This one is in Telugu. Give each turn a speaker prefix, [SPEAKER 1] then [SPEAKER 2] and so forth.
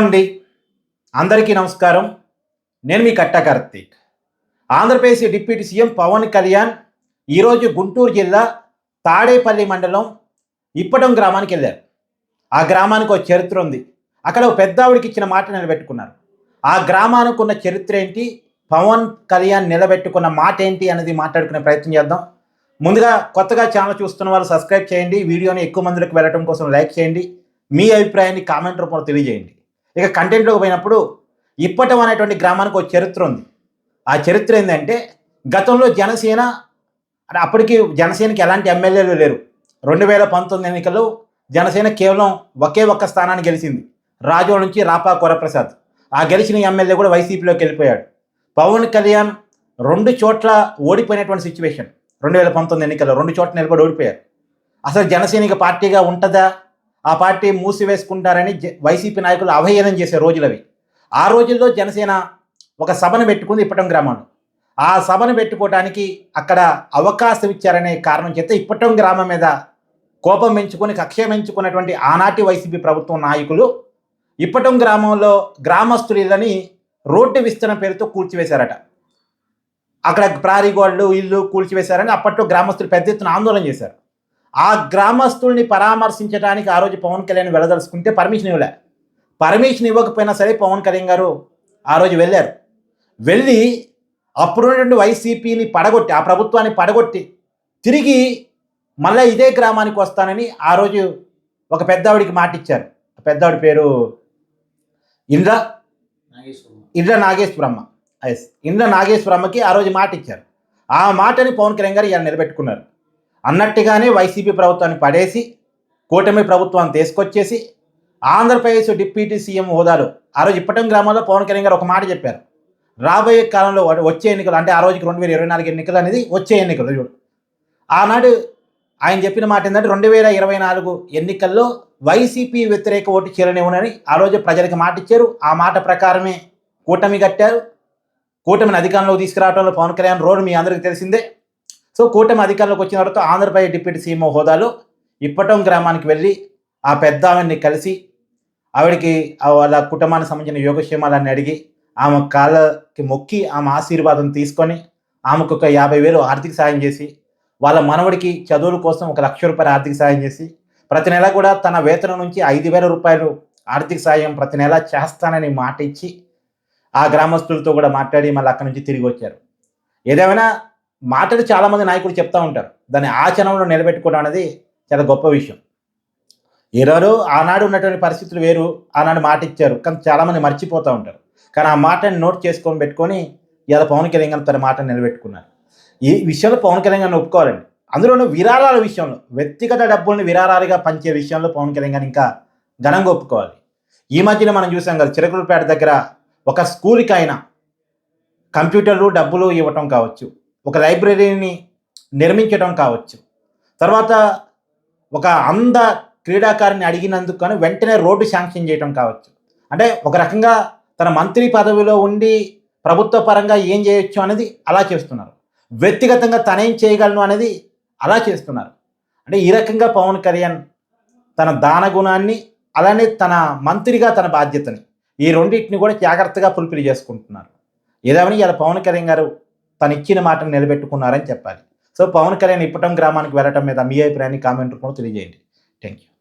[SPEAKER 1] అండి అందరికీ నమస్కారం. నేను మీ కట్ట కార్తీక్. ఆంధ్రప్రదేశ్ డిప్యూటీ సీఎం పవన్ కళ్యాణ్ ఈరోజు గుంటూరు జిల్లా తాడేపల్లి మండలం ఇప్పటం గ్రామానికి వెళ్ళారు. ఆ గ్రామానికి ఒక చరిత్ర ఉంది. అక్కడ ఒక పెద్దావిడికి ఇచ్చిన మాట నిలబెట్టుకున్నారు. ఆ గ్రామానికి ఉన్న చరిత్ర ఏంటి? పవన్ కళ్యాణ్ నిలబెట్టుకున్న మాట ఏంటి అనేది మాట్లాడుకునే ప్రయత్నం చేద్దాం. ముందుగా కొత్తగా ఛానల్ చూస్తున్న వాళ్ళు సబ్స్క్రైబ్ చేయండి. వీడియోని ఎక్కువ మందికి వెళ్ళడం కోసం లైక్ చేయండి. మీ అభిప్రాయాన్ని కామెంట్ రూపంలో తెలియజేయండి. ఇక కంటెంట్లోకి పోయినప్పుడు ఇప్పటం అనేటువంటి గ్రామానికి ఒక చరిత్ర ఉంది. ఆ చరిత్ర ఏంటంటే గతంలో జనసేన అంటే అప్పటికి జనసేనకి ఎలాంటి ఎమ్మెల్యేలు లేరు. రెండు వేల పంతొమ్మిది ఎన్నికల్లో జనసేన కేవలం ఒకే ఒక్క స్థానాన్ని గెలిచింది. రాజో నుంచి రాపా కొరప్రసాద్. ఆ గెలిచిన ఎమ్మెల్యే కూడా వైసీపీలోకి వెళ్ళిపోయాడు. పవన్ కళ్యాణ్ రెండు చోట్ల ఓడిపోయినటువంటి సిచ్యువేషన్ రెండు వేల పంతొమ్మిది ఎన్నికల్లో రెండు చోట్ల నిలబడి ఓడిపోయారు. అసలు జనసేనిక పార్టీగా ఉంటుందా? ఆ పార్టీ మూసివేసుకుంటారని వైసీపీ నాయకులు అవహేళన చేసే రోజులవి. ఆ రోజుల్లో జనసేన ఒక సభను పెట్టుకుంది ఇప్పటం గ్రామంలో. ఆ సభను పెట్టుకోవడానికి అక్కడ అవకాశం ఇచ్చారనే కారణం చేత ఇప్పటం గ్రామం మీద కోపం పెంచుకొని కక్ష పెంచుకున్నటువంటి ఆనాటి వైసీపీ ప్రభుత్వం నాయకులు ఇప్పటం గ్రామంలో గ్రామస్తులని రోడ్డు విస్తరణ పేరుతో కూల్చివేశారట. అక్కడ ప్రారీ గోడలు ఇల్లు కూల్చివేశారని అప్పట్లో గ్రామస్తులు పెద్ద ఎత్తున ఆందోళన చేశారు. ఆ గ్రామస్తుల్ని పరామర్శించడానికి ఆ రోజు పవన్ కళ్యాణ్ వెళ్ళదలుచుకుంటే పర్మిషన్ ఇవ్వలే. పర్మిషన్ ఇవ్వకపోయినా సరే పవన్ కళ్యాణ్ గారు ఆ రోజు వెళ్ళారు. వెళ్ళి అప్పుడున్నటువంటి వైసీపీని పడగొట్టి ఆ ప్రభుత్వాన్ని పడగొట్టి తిరిగి మళ్ళీ ఇదే గ్రామానికి వస్తానని ఆ రోజు ఒక పెద్దావిడికి మాట ఇచ్చారు ఆ పెద్దావిడి పేరు ఇంద్ర ఇంద్ర నాగేశ్వరమ్మ. ఎస్ ఇంద్ర నాగేశ్వరమ్మకి ఆ రోజు మాట ఇచ్చారు ఆ మాటని పవన్ కళ్యాణ్ గారు ఇవాళ నిలబెట్టుకున్నారు. అన్నట్టుగానే వైసీపీ ప్రభుత్వాన్ని పడేసి కూటమి ప్రభుత్వాన్ని తీసుకొచ్చేసి ఆంధ్రప్రదేశ్ డిప్యూటీ సీఎం హోదాలో ఆ రోజు ఇప్పటం గ్రామంలో పవన్ కళ్యాణ్ గారు ఒక మాట చెప్పారు. రాబోయే కాలంలో వచ్చే ఎన్నికలు అంటే ఆ రోజుకి రెండు వేల ఇరవై నాలుగు ఎన్నికలు అనేది వచ్చే ఎన్నికలు చూడు. ఆనాడు ఆయన చెప్పిన మాట ఏంటంటే రెండు వేల ఇరవై నాలుగు ఎన్నికల్లో వైసీపీ వ్యతిరేక ఓటు చేరనివ్వనని ఆ రోజు ప్రజలకు మాట ఇచ్చారు. ఆ మాట ప్రకారమే కూటమి కట్టారు. కూటమిని అధికారంలోకి తీసుకురావడంలో పవన్ కళ్యాణ్ రోడ్ మీ అందరికీ తెలిసిందే. సో కూటమి అధికారంలోకి వచ్చిన తర్వాత ఆంధ్రప్రదేశ్ డిప్యూటీ సీఎం హోదాలో ఇప్పటం గ్రామానికి వెళ్ళి ఆ పెద్ద ఆమెని కలిసి ఆవిడకి వాళ్ళ కుటుంబానికి సంబంధించిన యోగక్షేమాలన్నీ అడిగి ఆమె కాళ్ళకి మొక్కి ఆమె ఆశీర్వాదం తీసుకొని ఆమెకు ఒక యాభై వేలు ఆర్థిక సాయం చేసి వాళ్ళ మనవడికి చదువుల కోసం ఒక లక్ష రూపాయలు ఆర్థిక సాయం చేసి ప్రతి నెల కూడా తన వేతనం నుంచి ఐదు వేల రూపాయలు ఆర్థిక సాయం ప్రతి నెల చేస్తానని మాట ఇచ్చి ఆ గ్రామస్తులతో కూడా మాట్లాడి మళ్ళీ అక్కడి నుంచి తిరిగి వచ్చారు. ఏదేమైనా మాటలు చాలామంది నాయకులు చెప్తూ ఉంటారు. దాన్ని ఆచరణలో నిలబెట్టుకోవడం అనేది చాలా గొప్ప విషయం. ఈరోజు ఆనాడు ఉన్నటువంటి పరిస్థితులు వేరు ఆనాడు మాట ఇచ్చారు. కానీ చాలామంది మర్చిపోతూ ఉంటారు. కానీ ఆ మాటని నోట్ చేసుకొని పెట్టుకొని ఇలా పవన్ కళ్యాణ్ గారు తన మాటను నిలబెట్టుకున్నారు. ఈ విషయంలో పవన్ కళ్యాణ్ గారిని ఒప్పుకోవాలండి. అందులోనూ విరాళాల విషయంలో వ్యక్తిగత డబ్బుల్ని విరాళాలుగా పంచే విషయంలో పవన్ కళ్యాణ్ గారిని ఇంకా ఘనంగా ఒప్పుకోవాలి. ఈ మధ్యన మనం చూసాం కదా చిరకులపేట దగ్గర ఒక స్కూల్కి అయినా కంప్యూటర్లు డబ్బులు ఇవ్వటం కావచ్చు. ఒక లైబ్రరీని నిర్మించడం కావచ్చు. తర్వాత ఒక అంద క్రీడాకారిని అడిగినందుకు కానీ వెంటనే రోడ్డు శాంక్షన్ చేయడం కావచ్చు. అంటే ఒక రకంగా తన మంత్రి పదవిలో ఉండి ప్రభుత్వ పరంగా ఏం చేయొచ్చు అనేది అలా చేస్తున్నారు. వ్యక్తిగతంగా తనేం చేయగలను అనేది అలా చేస్తున్నారు. అంటే ఈ రకంగా పవన్ కళ్యాణ్ తన దాన గుణాన్ని అలానే తన మంత్రిగా తన బాధ్యతని ఈ రెండింటిని కూడా జాగ్రత్తగా ఫుల్ఫిల్ చేసుకుంటున్నారు. ఏదేమని ఇలా పవన్ కళ్యాణ్ గారు తను ఇచ్చిన మాటను నిలబెట్టుకున్నారని చెప్పాలి. సో పవన్ కళ్యాణ్ ఇప్పటం గ్రామానికి వెళ్ళటం మీద మీ అభిప్రాయాన్ని కామెంట్ రూపంలో తెలియజేయండి. Thank you